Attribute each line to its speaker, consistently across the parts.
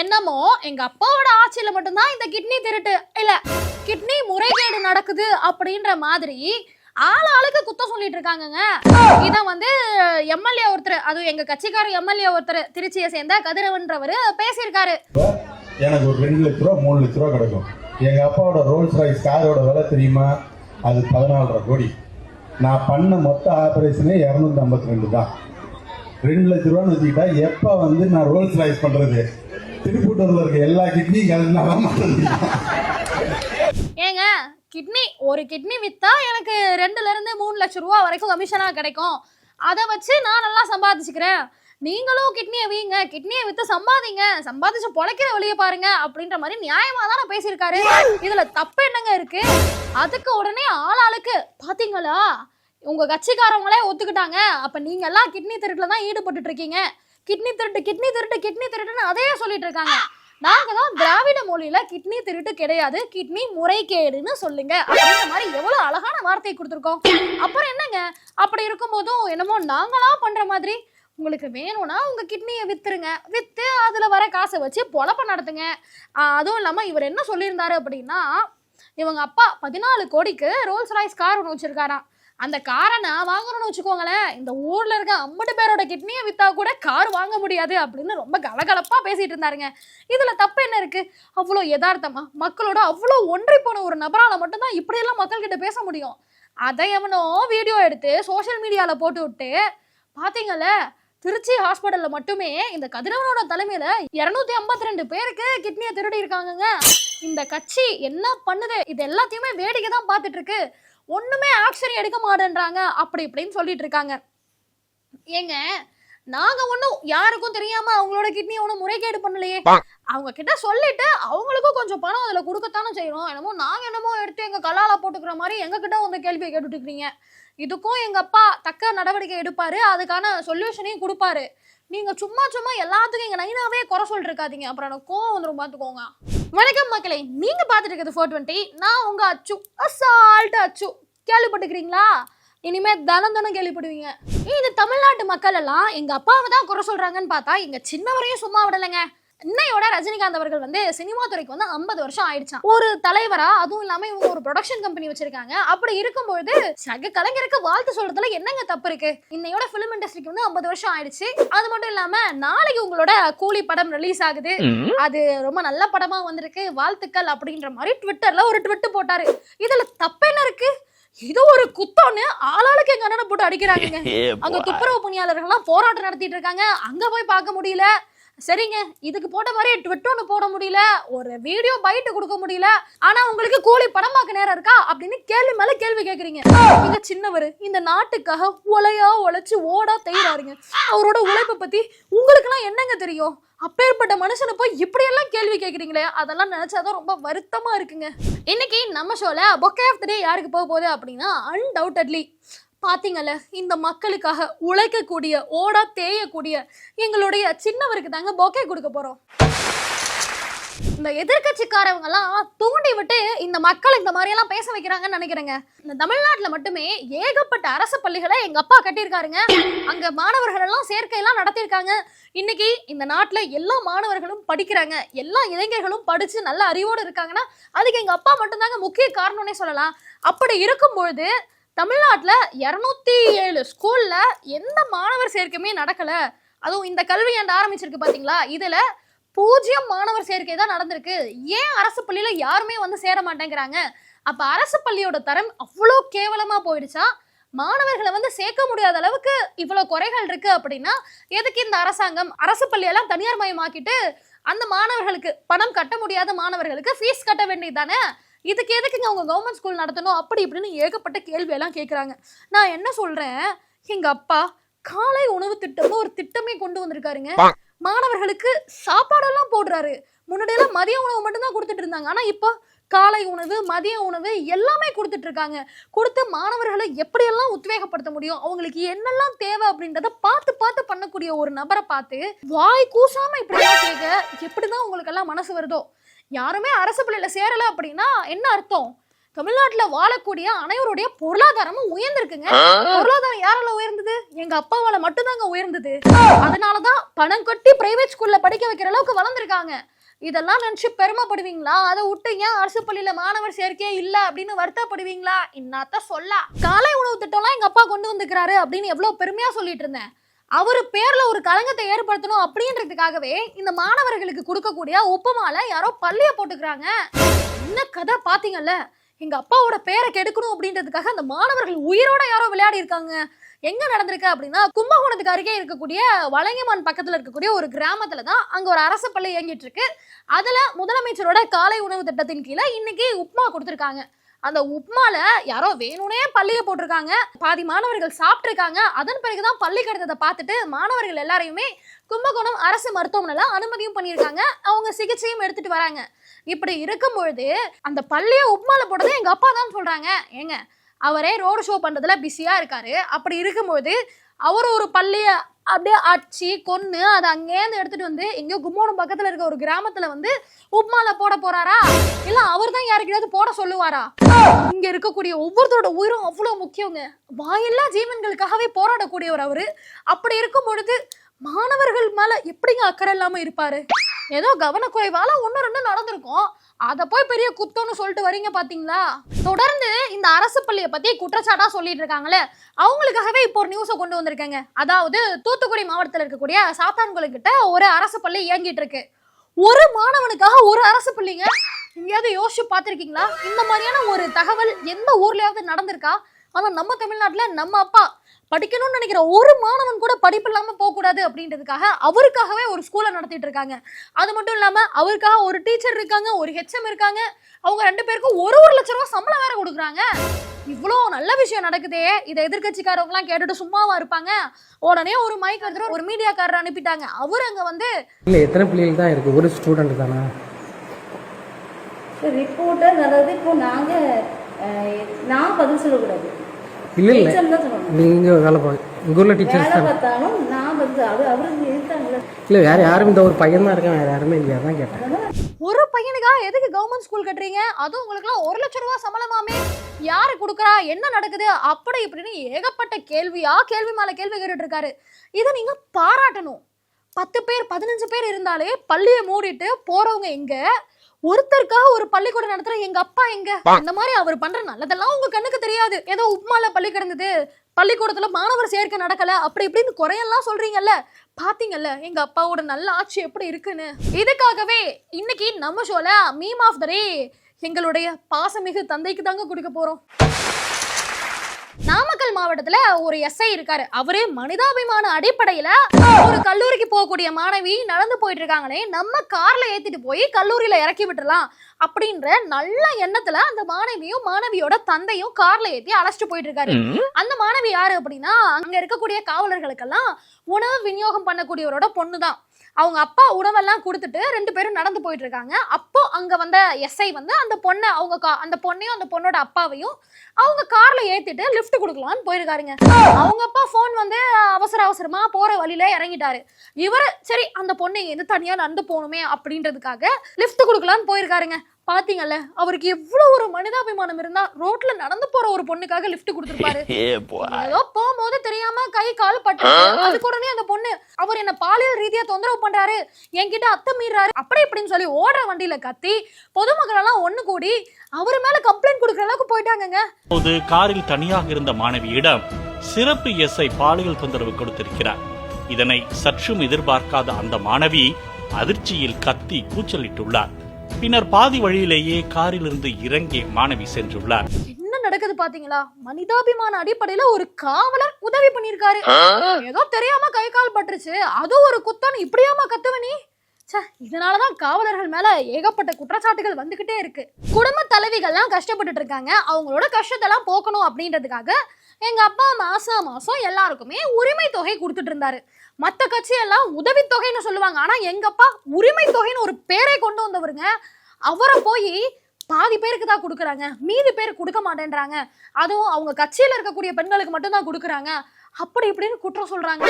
Speaker 1: என்னமோ எங்க அப்பாவோட ஆட்சியில மட்டும்தான் இந்த கிட்னி திருட்டு. இல்ல கிட்னி முறைகேடு நடக்குது அப்படின்ற மாதிரி ஆள் ஆளுக்கு குத்தம் சொல்லிட்டு இருக்காங்கங்க. இத வந்து எம்எல்ஏ ஒருத்தர் அதுவும் எங்க கட்சிக்கார எம்எல்ஏ ஒருத்தர் திருச்சியை சேர்ந்த கதிரவன்றவர் பேசியிருக்காரு.
Speaker 2: எனக்கு ஒரு ரெண்டு லட்ச ரூபா மூணு லட்ச ரூபா கிடைக்கும். எங்க அப்பாவோட ரோல்ஸ் ராய்ஸ் காரோட விலை தெரியுமா? அது பதினாலரை கோடி. நான் பண்ண மொத்த ஆபரேஷனே இரநூத்தி ஐம்பத்தி ரெண்டு தான். ரெண்டு லட்ச ரூபான்னு வச்சுக்கிட்டா எப்போ வந்து நான் ரோல்ஸ் ராய்ஸ் பண்ணுறது திருப்பூட்டூர்ல இருக்க எல்லா கிட்னியும்
Speaker 1: ஏங்க கிட்னி ஒரு கிட்னி வித்தா எனக்கு ரெண்டுல இருந்து மூணு லட்சம் ரூபா வரைக்கும் கமிஷனா கிடைக்கும். அதை வச்சு நான் நல்லா சம்பாதிச்சுக்கிறேன். நீங்களும் கிட்னியை வீங்க. கிட்னியை வித்து சம்பாதிங்க. சம்பாதிச்சு பொழைக்கிற வழியை பாருங்க அப்படின்ற மாதிரி நியாயமா தானே பேசியிருக்காரு. இதுல தப்பு என்னங்க இருக்கு? அதுக்கு உடனே ஆளாளுக்கு பாத்தீங்களா? உங்க கட்சிக்காரவங்களே ஒத்துக்கிட்டாங்க. அப்ப நீங்க எல்லாம் கிட்னி திருட்டுல தான் ஈடுபட்டு இருக்கீங்க. கிட்னி திருட்டு கிட்னி திருட்டு கிட்னி திருட்டுன்னு அதையே சொல்லிட்டு இருக்காங்க. நாங்க தான் திராவிட மொழியில கிட்னி திருட்டு கிடையாது கிட்னி முறைகேடுன்னு சொல்லுங்க. அப்படின்ற மாதிரி எவ்வளவு அழகான வார்த்தை கொடுத்துருக்கோம். அப்புறம் என்னங்க? அப்படி இருக்கும்போதும் என்னமோ நாங்களா பண்ற மாதிரி உங்களுக்கு வேணும்னா உங்க கிட்னியை வித்துருங்க. வித்து அதுல வர காசை வச்சு பொழப்ப நடத்துங்க. அதுவும் இல்லாம இவர் என்ன சொல்லியிருந்தாரு அப்படின்னா இவங்க அப்பா பதினாலு கோடிக்கு ரோல்ஸ் ராய்ஸ் கார் ஒன்று வச்சிருக்காராம். அந்த காரை நான் வாங்கணும்னு வச்சுக்கோங்களேன். இந்த ஊர்ல இருக்க ஐம்பது பேரோட கிட்னியை வித்தா கூட கார் வாங்க முடியாது அப்படின்னு ரொம்ப கலகலப்பா பேசிட்டு இருந்தாருங்க. இதுல தப்பு என்ன இருக்கு? அவ்வளோ யதார்த்தமா? மக்களோட அவ்வளோ ஒன்றி போன ஒரு நபரால மட்டும்தான் இப்படியெல்லாம் மக்கள்கிட்ட பேச முடியும். அதை எவனோ வீடியோ எடுத்து சோஷியல் மீடியால போட்டு விட்டு பாத்தீங்கல்ல திருச்சி ஹாஸ்பிட்டல்ல மட்டுமே இந்த கதிரவனோட தலைமையில இருநூத்தி ஐம்பத்தி ரெண்டு பேருக்கு கிட்னியை திருடி இருக்காங்கங்க. இந்த கட்சி என்ன பண்ணுது? இது எல்லாத்தையுமே வேடிக்கை தான் பார்த்துட்டு இருக்கு. ஒண்ணுமே ஆக்ஷன் எடுக்க மாட்டேன்றாங்க. அப்படி இப்படின்னு சொல்லிட்டு இருக்காங்க. ஏங்க நாங்க ஒன்றும் யாருக்கும் தெரியாம அவங்களோட கிட்னி ஒன்றும் முறைகேடு பண்ணலையே. அவங்க கிட்ட சொல்லிட்டு அவங்களுக்கும் கொஞ்சம் பணம் அதுல கொடுக்கத்தானே செய்யணும் என்னமோ நாங்க என்னமோ எடுத்து எங்க கலால போட்டுக்கிற மாதிரி எங்க கிட்ட வந்து கேள்வியை கேட்டுட்டு இருக்கீங்க இதுக்கும் எங்க அப்பா தக்க நடவடிக்கை எடுப்பாரு. அதுக்கான சொல்யூஷனையும் கொடுப்பாரு. நீங்க சும்மா சும்மா எல்லாத்துக்கும் எங்க நைனாவே குறை சொல்லிட்டு இருக்காதீங்க. அப்புறம் எனக்கு கோவம் வந்துரும் பாத்துக்கோங்க. வணக்கம் மக்களே நீங்க பாத்துட்டு இருக்கிறது ஃபோர் டுவெண்ட்டி நான் உங்க அச்சு அசால்ட் அச்சு. கேள்விப்பட்டுக்கிறீங்களா இனிமே தனம் தனம் கேள்விப்படுவீங்க. இந்த தமிழ்நாட்டு மக்கள் எல்லாம் எங்க அப்பாவை தான் குறை சொல்றாங்கன்னு பார்த்தா எங்க சின்னவரையும் சும்மா விடலைங்க. இன்னையோட ரஜினிகாந்த் அவர்கள் வந்து சினிமா துறைக்கு வந்து 50 வருஷம் ஆயிடுச்சாம். ஒரு தலைவரா அதுவும் இல்லாம இவங்க ஒரு ப்ரொடக்ஷன் கம்பெனி வச்சிருக்காங்க. அப்படி இருக்கும்போது சக கலைஞருக்கு வாழ்த்து சொல்றதுல என்னங்க தப்பு இருக்கு? இன்னையோட ஃபிலிம் இண்டஸ்ட்ரிக்கு வந்து 50 வருஷம் ஆயிடுச்சு. அது மட்டும் இல்லாம நாளைக்கு உங்களோட கூலி படம் ரிலீஸ் ஆகுது. அது ரொம்ப நல்ல படமா வந்திருக்கு. வாழ்த்துக்கள் அப்படின்ற மாதிரி ட்விட்டர்ல ஒரு ட்விட் போட்டாரு. இதுல தப்பு என்ன இருக்கு? இது ஒரு குத்தம்னு ஆளாளுக்கு எங்க அண்ணனை போட்டு அடிக்கிறாங்க அங்க துப்புரவு பணியாளர்கள்லாம் போராட்டம் நடத்திட்டு இருக்காங்க. அங்க போய் பார்க்க முடியல. சரிங்க. இதுக்கு போட்ட மாதிரி ட்விட்டர்னு போட முடியல. ஒரு வீடியோ பைட்டு கொடுக்க முடியல. ஆனா உங்களுக்கு கூலி படம் பார்க்க நேரம் இருக்கா? அப்படின்னு கேள்வி மேல கேள்வி கேக்குறீங்க. நீங்க சின்னவர் இந்த நாட்டுக்காக உலையா உழைச்சு ஓடா தெய்றாருங்க. அவரோட உழைப்பை பத்தி உங்களுக்கெல்லாம் என்னங்க தெரியும்? அப்பேற்பட்ட மனுஷனை போய் இப்படியெல்லாம் கேள்வி கேட்குறீங்களே அதெல்லாம் நினச்சாதான் ரொம்ப வருத்தமாக இருக்குங்க. இன்னைக்கு நம்ம ஷோவில் பொக்கே ஆஃப் த டே யாருக்கு போக போகுது அப்படின்னா அன்டவுட்டட்லி பாத்தீங்கல்ல இந்த மக்களுக்காக உழைக்கக்கூடிய ஓடா தேயக்கூடிய எங்களுடைய சின்னவருக்கு தாங்க பொக்கே கொடுக்க போறோம். இந்த எதிர்கட்சிக்காரவங்க எல்லாம் தூண்டி விட்டு இந்த மக்கள் இந்த மாதிரி எல்லாம் பேச வைக்கிறாங்கன்னு நினைக்கிறேங்க. இந்த தமிழ்நாட்டுல மட்டுமே ஏகப்பட்ட அரசு பள்ளிகளை எங்க அப்பா கட்டியிருக்காருங்க. அங்க மாணவர்கள் எல்லாம் சேர்க்கை எல்லாம் நடத்தியிருக்காங்க. இன்னைக்கு இந்த நாட்டுல எல்லா மாணவர்களும் படிக்கிறாங்க. எல்லா இளைஞர்களும் படிச்சு நல்ல அறிவோடு இருக்காங்கன்னா அதுக்கு எங்க அப்பா மட்டும்தாங்க முக்கிய காரணம்னே சொல்லலாம். அப்படி இருக்கும் பொழுது தமிழ்நாட்டில் இரநூத்தி ஏழு ஸ்கூலில் எந்த மாணவர் சேர்க்கையுமே நடக்கலை. அதுவும் இந்த கல்வி ஆண்டு ஆரம்பிச்சிருக்கு பார்த்தீங்களா இதில் பூஜ்ஜியம் மாணவர் சேர்க்கை தான் நடந்திருக்கு. ஏன் அரசு பள்ளியில் யாருமே வந்து சேர மாட்டேங்கிறாங்க? அப்போ அரசு பள்ளியோட தரம் அவ்வளோ கேவலமாக போயிடுச்சா? மாணவர்களை வந்து சேர்க்க முடியாத அளவுக்கு இவ்வளோ குறைகள் இருக்கு அப்படின்னா எதுக்கு இந்த அரசாங்கம் அரசு பள்ளியெல்லாம் தனியார் மயமாக்கிட்டு அந்த மாணவர்களுக்கு பணம் கட்ட முடியாத மாணவர்களுக்கு ஃபீஸ் கட்ட வேண்டியது தானே? இதுக்கு எதுக்குங்க அவங்க கவர்மெண்ட் ஸ்கூல் நடத்தணும்? அப்படி இப்படின்னு ஏகப்பட்ட கேள்வி எல்லாம் கேட்குறாங்க நான் என்ன சொல்றேன்? எங்க அப்பா காலை உணவு திட்டம்னு ஒரு திட்டமே கொண்டு வந்திருக்காருங்க. மாணவர்களுக்கு சாப்பாடெல்லாம் போடுறாரு. முன்னாடியெல்லாம் மதிய உணவு மட்டும்தான் கொடுத்துட்டு இருந்தாங்க. ஆனா இப்போ காலை உணவு மதிய உணவு எல்லாமே கொடுத்துட்டு இருக்காங்க. கொடுத்து மாணவர்களை எப்படியெல்லாம் உத்வேகப்படுத்த முடியும்? அவங்களுக்கு என்னெல்லாம் தேவை அப்படின்றத பார்த்து பார்த்து பண்ணக்கூடிய ஒரு நபரை பார்த்து வாய் கூசாம இப்படிலாம் கேட்க எப்படிதான் உங்களுக்கு எல்லாம் மனசு வருதோ யாருமே அரசு பள்ளியில சேரல அப்படின்னா என்ன அர்த்தம்? தமிழ்நாட்டுல வாழக்கூடிய அனைவருடைய பொருளாதாரமும் உயர்ந்திருக்குங்க. பொருளாதாரம் யாரால உயர்ந்தது? எங்க அப்பாவால மட்டும்தாங்க உயர்ந்தது. அதனாலதான் பணம் கட்டி பிரைவேட் ஸ்கூல்ல படிக்க வைக்கிற அளவுக்கு வளர்ந்துருக்காங்க. இதெல்லாம் நினைச்சு பெருமைப்படுவீங்களா? அதை விட்டு ஏன் அரசு பள்ளியில மாணவர் சேர்க்கையே இல்ல அப்படின்னு வருத்தப்படுவீங்களா? இன்னாத்த சொல்ல. காலை உணவு திட்டம்லாம் எங்க அப்பா கொண்டு வந்துக்கிறாரு அப்படின்னு எவ்வளவு பெருமையா சொல்லிட்டு இருந்தேன். அவர் பேரில் ஒரு களங்கத்தை ஏற்படுத்தணும் அப்படின்றதுக்காகவே இந்த மாணவர்களுக்கு கொடுக்கக்கூடிய உப்புமால யாரோ பள்ளிய போட்டுக்கிறாங்க. என்ன கதை பார்த்தீங்கல்ல எங்கள் அப்பாவோட பேரை கெடுக்கணும் அப்படின்றதுக்காக அந்த மாணவர்கள் உயிரோட யாரோ விளையாடி இருக்காங்க. எங்கே நடந்திருக்கு அப்படின்னா கும்பகோணத்துக்கு அருகே இருக்கக்கூடிய வலங்கிமான் பக்கத்தில் இருக்கக்கூடிய ஒரு கிராமத்தில் தான் அங்கே ஒரு அரசு பள்ளி இயங்கிட்டு இருக்கு. அதில் முதலமைச்சரோட காலை உணவு திட்டத்தின் கீழே இன்னைக்கு உப்புமா கொடுத்துருக்காங்க. அந்த உப்மால யாரோ வேணும்னே பள்ளிய போட்டிருக்காங்க. பாதி மாணவர்கள் சாப்பிட்ருக்காங்க அதன் பிறகுதான் பள்ளி கடத்ததை பார்த்துட்டு மாணவர்கள் எல்லாரையுமே கும்பகோணம் அரசு மருத்துவமனையில அனுமதியும் பண்ணியிருக்காங்க. அவங்க சிகிச்சையும் எடுத்துட்டு வராங்க. இப்படி இருக்கும் பொழுது அந்த பள்ளிய உப்மால போட்டது எங்க அப்பா தான் சொல்றாங்க. ஏங்க அவரே ரோடு ஷோ பண்றதுல பிஸியா இருக்காரு. அப்படி இருக்கும்போது அவர் ஒரு பள்ளியை அப்படியே அடிச்சு கொன்னு அதை அங்கேருந்து எடுத்துட்டு வந்து எங்கேயோ கும்போணம் பக்கத்துல இருக்க ஒரு கிராமத்துல வந்து உப்மால போட போறாரா? இல்ல அவர் தான் யாருக்கையாவது போட சொல்லுவாரா? இங்க இருக்கக்கூடிய ஒவ்வொருத்தரோட உயிரும் அவ்வளவு முக்கியங்க. வாயில்லா ஜீவன்களுக்காகவே போராடக்கூடியவர் அவரு. அப்படி இருக்கும் பொழுது மாணவர்கள் மேல எப்படிங்க அக்கறை இல்லாம இருப்பாரு? ஏதோ கவனக்குறைவால ஒன்று ரெண்டு நடந்திருக்கும். அதை போய் பெரிய குத்தம்னு சொல்லிட்டு வரீங்க பாத்தீங்களா? தொடர்ந்து இந்த அரசு பள்ளியை பத்தி குற்றச்சாட்டா சொல்லிட்டு இருக்காங்களே அவங்களுக்காகவே இப்போ ஒரு நியூஸை கொண்டு வந்திருக்கேங்க. அதாவது தூத்துக்குடி மாவட்டத்தில் இருக்கக்கூடிய சாத்தான்குளம் கிட்ட ஒரு அரசு பள்ளி இயங்கிட்டு இருக்கு. ஒரு மாணவனுக்காக ஒரு அரசு பள்ளிங்க? எங்கேயாவது யோசிச்சு பார்த்துருக்கீங்களா? இந்த மாதிரியான ஒரு தகவல் எந்த ஊர்லயாவது நடந்திருக்கா? ஆனா நம்ம தமிழ்நாட்டுல நம்ம அப்பா படிக்கணும்னு நினைக்கிற ஒரு மாணவன் கூட படிப்பு இல்லாம போக கூடாது அப்படின்றதுக்காக அவருக்காகவே ஒரு ஸ்கூலை நடத்திட்டு இருக்காங்க. அது மட்டும் இல்லாம அவருக்காக ஒரு டீச்சர் இருக்காங்க ஒரு ஹெச்எம் இருக்காங்க. அவங்க ரெண்டு பேருக்கும் ஒரு ஒரு லட்ச ரூபா சம்பளம் வேற கொடுக்குறாங்க. இவ்வளோ நல்ல விஷயம் நடக்குதே. இதை எதிர்கட்சிக்காரவங்களாம் கேட்டுட்டு சும்மாவா இருப்பாங்க. உடனே ஒரு மைக் எடுத்துட்டு ஒரு மீடியாக்காரர் அனுப்பிட்டாங்க. அவர் அங்க வந்து
Speaker 3: இல்லை எத்தனை பிள்ளைகள் தான் இருக்குது ஒரு ஸ்டூடெண்ட் தானே?
Speaker 4: ரிப்போர்ட்டர் அதாவது இப்போ நாங்கள் நான் பதில் சொல்லக்கூடாது.
Speaker 3: இல்லை இல்லை. நீங்கள் வேலை பார்க்க உங்கள் ஊரில் டீச்சர்ஸ் தான்.
Speaker 4: பார்த்தாலும் நான்
Speaker 3: இல்லை வேறு யாரும் இந்த ஒரு பையன் தான் இருக்கான் வேறு யாருமே இல்லையா? தான் கேட்டேன்.
Speaker 1: ஒரு பையனுக்காக எதுக்கு கவர்மெண்ட் ஸ்கூல் கட்டுறீங்க? அதுவும் உங்களுக்குலாம் ஒரு லட்சம் ரூபா சம்பளமாமே. யாரு கொடுக்குறா? என்ன நடக்குது? அப்படி இப்படின்னு ஏகப்பட்ட கேள்வியா கேள்வி மேல கேள்வி கேட்டுட்டு இருக்காரு. இதை நீங்க பாராட்டணும். பத்து பேர் பதினஞ்சு பேர் இருந்தாலே பள்ளியை மூடிட்டு போறவங்க எங்க? ஒருத்தருக்காக ஒரு பள்ளிக்கூடம் நடத்துற எங்க அப்பா எங்க? இந்த மாதிரி அவர் பண்ற நல்லதெல்லாம் உங்க கண்ணுக்கு தெரியாது. ஏதோ உப்மால பள்ளி கிடந்தது. பள்ளிக்கூடத்துல மாணவர் சேர்க்கை நடக்கல. அப்படி இப்படின்னு குறையெல்லாம் சொல்றீங்கல்ல. பாத்தீங்கல்ல எங்க அப்பாவோட நல்ல ஆட்சி எப்படி இருக்குன்னு? இதுக்காகவே இன்னைக்கு நம்ம ஷோல மீம் ஆஃப் த டே எங்களுடைய பாசமிகு தந்தைக்கு தாங்க கொடுக்க போறோம். நாமக்கல் மாவட்டத்துல ஒரு எஸ்ஐ இருக்காரு. அவரு மனிதாபிமான அடிப்படையில ஒரு கல்லூரிக்கு போகக்கூடிய மாணவி நடந்து போயிட்டு இருக்காங்களே நம்ம கார்ல ஏத்திட்டு போய் கல்லூரியில இறக்கி விட்டுறலாம் அப்படின்ற நல்ல எண்ணத்துல அந்த மாணவியும் மாணவியோட தந்தையும் கார்ல ஏத்தி அழைச்சிட்டு போயிட்டு இருக்காரு அந்த மாணவி யாரு அப்படின்னா அங்க இருக்கக்கூடிய காவலர்களுக்கெல்லாம் உணவு விநியோகம் பண்ணக்கூடியவரோட பொண்ணு தான் அவங்க அப்பா உணவெல்லாம் கொடுத்துட்டு ரெண்டு பேரும் நடந்து போயிட்டு இருக்காங்க அப்போ அங்க வந்த எஸ்ஐ வந்து அந்த பொண்ணை அவங்க கா- அந்த பொண்ணையும் அந்த பொண்ணோட அப்பாவையும் அவங்க கார்ல ஏத்திட்டு லிஃப்ட் கொடுக்கலாம்னு போயிருக்காருங்க. அவங்க அப்பா ஃபோன் வந்து அவசர அவசரமா போற வழியில இறங்கிட்டாரு. இவரு சரி அந்த பொண்ணு எது தனியா நடந்து போகணுமே அப்படின்றதுக்காக லிஃப்ட் கொடுக்கலாம்னு போயிருக்காருங்க. பாத்தீங்கல்ல அவருக்கு எவ்வளவு ஒரு மனிதாபிமானம் இருந்தா ரோட்ல நடந்து போற ஒரு பொண்ணுக்காக லிஃப்ட் கொடுத்துருப்பாரு. ஏதோ போகும்போது தெரியாம கை கால் பட்டு அதுக்கு உடனே அந்த பொண்ணு அவர் என்ன பாலியல் ரீதியா தொந்தரவு பண்றாரு. என்கிட்ட அத்தை மீறாரு. அப்படி இப்படின்னு சொல்லி ஓடுற வண்டியில கத்தி பொதுமக்கள் எல்லாம் ஒண்ணு கூடி அவர் மேல கம்ப்ளைண்ட் கொடுக்குற அளவுக்கு போயிட்டாங்கங்க.
Speaker 5: அப்போது காரில் தனியாக இருந்த மாணவியிடம் சிறப்பு எஸ்ஐ பாலியல் தொந்தரவு கொடுத்திருக்கிறார். இதனை சற்றும் எதிர்பார்க்காத அந்த மாணவி அதிர்ச்சியில் கத்தி கூச்சலிட்டுள்ளார். பின்னர் பாதி வழியிலேயே காரிலிருந்து இறங்கி மாணவி சென்றுள்ளார்.
Speaker 1: என்ன நடக்குது பாத்தீங்களா? மனிதாபிமான அடிப்படையில ஒரு காவலர் உதவி பண்ணிருக்காரு ஏதோ தெரியாம கை கால் பட்டுருச்சு. அது ஒரு குத்தம். இப்படியாமா கத்துவ நீ? ச்சே, இதனாலதான் காவலர்கள் மேல ஏகப்பட்ட குற்றச்சாட்டுகள் வந்துகிட்டே இருக்கு. குடும்ப தலைவிகள்லாம் கஷ்டப்பட்டுட்டு இருக்காங்க. அவங்களோட கஷ்டத்தெல்லாம் போக்கணும் அப்படின்றதுக்காக எங்க அப்பா மாசம் மாசம் எல்லாருக்குமே உரிமை தொகை கொடுத்துட்டு இருந்தாரு. மற்ற கட்சியெல்லாம் உதவித்தொகைன்னு சொல்லுவாங்க. ஆனா எங்க அப்பா உரிமை தொகைன்னு ஒரு பேரை கொண்டு வந்தவருங்க. அவரை போய் பாதி பேருக்கு தான் கொடுக்குறாங்க. மீதி பேர் கொடுக்க மாட்டேன்றாங்க. அதுவும் அவங்க கட்சியில் இருக்கக்கூடிய பெண்களுக்கு மட்டும்தான் கொடுக்குறாங்க. அப்படி இப்படின்னு குற்றம் சொல்றாங்க.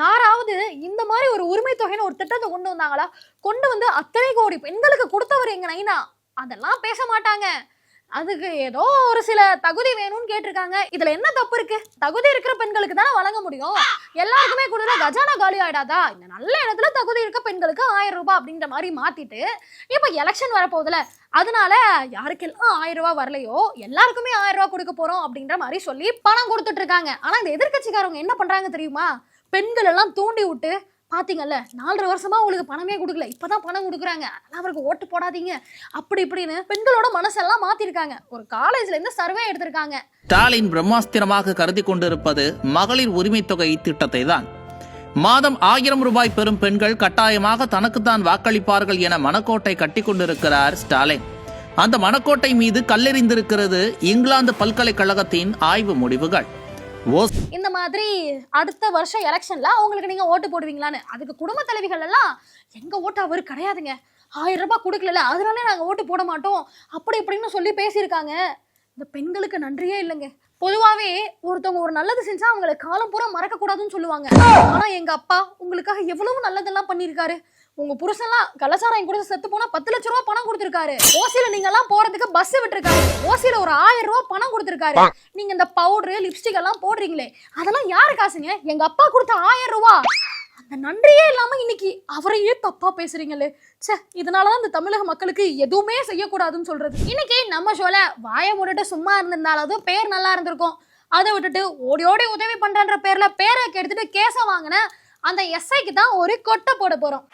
Speaker 1: யாராவது இந்த மாதிரி ஒரு உரிமை தொகைன்னு ஒரு திட்டத்தை கொண்டு வந்தாங்களா? கொண்டு வந்து அத்தனை கோடி பெண்களுக்கு கொடுத்தவர் எங்க நைனா? அதெல்லாம் பேச மாட்டாங்க. அதுக்கு ஏதோ ஒரு சில தகுதி வேணும்னு கேட்டிருக்காங்க. இதுல என்ன தப்பு இருக்கு? தகுதி இருக்கிற பெண்களுக்கு தானே வழங்க முடியும். எல்லாருக்குமே கொடுத்தா கஜானா காலி ஆயிடாதா? இந்த நல்ல இடத்துல தகுதி இருக்க பெண்களுக்கு ஆயிரம் ரூபாய் அப்படின்ற மாதிரி மாத்திட்டு இப்ப எலெக்ஷன் வரப்போகுதுல அதனால யாருக்கெல்லாம் ஆயிரம் ரூபாய் வரலையோ எல்லாருக்குமே ஆயிரம் ரூபாய் கொடுக்க போறோம் அப்படின்ற மாதிரி சொல்லி பணம் கொடுத்துட்டு இருக்காங்க. ஆனா இந்த எதிர்கட்சிக்காரவங்க என்ன பண்றாங்க தெரியுமா? பெண்கள் எல்லாம் தூண்டி விட்டு பார்த்தீங்கல்ல நாலரை வருஷமா உங்களுக்கு பணமே கொடுக்கல. இப்பதான் பணம் கொடுக்குறாங்க. அதெல்லாம் அவருக்கு ஓட்டு போடாதீங்க. அப்படி இப்படின்னு பெண்களோட மனசெல்லாம் மாத்திருக்காங்க. ஒரு காலேஜ்ல இருந்து சர்வே எடுத்திருக்காங்க.
Speaker 6: ஸ்டாலின் பிரம்மாஸ்திரமாக கருதி கொண்டிருப்பது மகளிர் உரிமை தொகை திட்டத்தை தான் மாதம் ஆயிரம் ரூபாய் பெறும் பெண்கள் கட்டாயமாக தனக்குத்தான் வாக்களிப்பார்கள் என மனக்கோட்டை கட்டி கொண்டிருக்கிறார் ஸ்டாலின். அந்த மனக்கோட்டை மீது கல்லெறிந்திருக்கிறது இங்கிலாந்து பல்கலைக்கழகத்தின் ஆய்வு முடிவுகள்.
Speaker 1: இந்த மாதிரி அடுத்த வருஷம் எலெக்ஷன்ல அவங்களுக்கு நீங்க ஓட்டு போடுவீங்களான்னு. அதுக்கு குடும்ப தலைவிகள் எல்லாம் எங்க ஓட்டு அவரு கிடையாதுங்க. ஆயிரம் ரூபாய் கொடுக்கல அதனால நாங்க ஓட்டு போட மாட்டோம். அப்படி இப்படின்னு சொல்லி பேசியிருக்காங்க. இந்த பெண்களுக்கு நன்றியே இல்லைங்க. பொதுவாகவே ஒருத்தவங்க ஒரு நல்லது செஞ்சா அவங்களை காலம் பூரா மறக்க கூடாதுன்னு சொல்லுவாங்க. ஆனா எங்க அப்பா உங்களுக்காக எவ்வளவு நல்லதெல்லாம் பண்ணியிருக்காரு. உங்க புருஷன்லாம் என் கூட செத்து போனா பத்து லட்ச ரூபா பணம் கொடுத்துருக்காரு. ஓசியில நீங்க எல்லாம் போறதுக்கு பஸ் விட்டுருக்காரு. ஓசியில ஒரு ஆயிரம் ரூபா பணம் கொடுத்துருக்காரு. நீங்க இந்த பவுடர் லிப்ஸ்டிக் எல்லாம் போடுறீங்களே அதெல்லாம் யாரு காசுங்க? எங்க அப்பா கொடுத்த ஆயிரம் ரூபா. அந்த நன்றியே இல்லாம இன்னைக்கு அவரையே தப்பா பேசுறீங்களே. ச்சே இதனாலதான் இந்த தமிழக மக்களுக்கு எதுவுமே செய்யக்கூடாதுன்னு சொல்றது. இன்னைக்கு நம்ம ஷோல வாயை மூடிட்டு சும்மா இருந்திருந்தாலும் பேர் நல்லா இருந்திருக்கும். அதை விட்டுட்டு ஓடி ஓடி உதவி பண்றன்ற பேர்ல பேரை கெடுத்துட்டு கேச வாங்கின அந்த எஸ்ஐக்கு தான் ஒரு கொட்டை போட போகிறோம்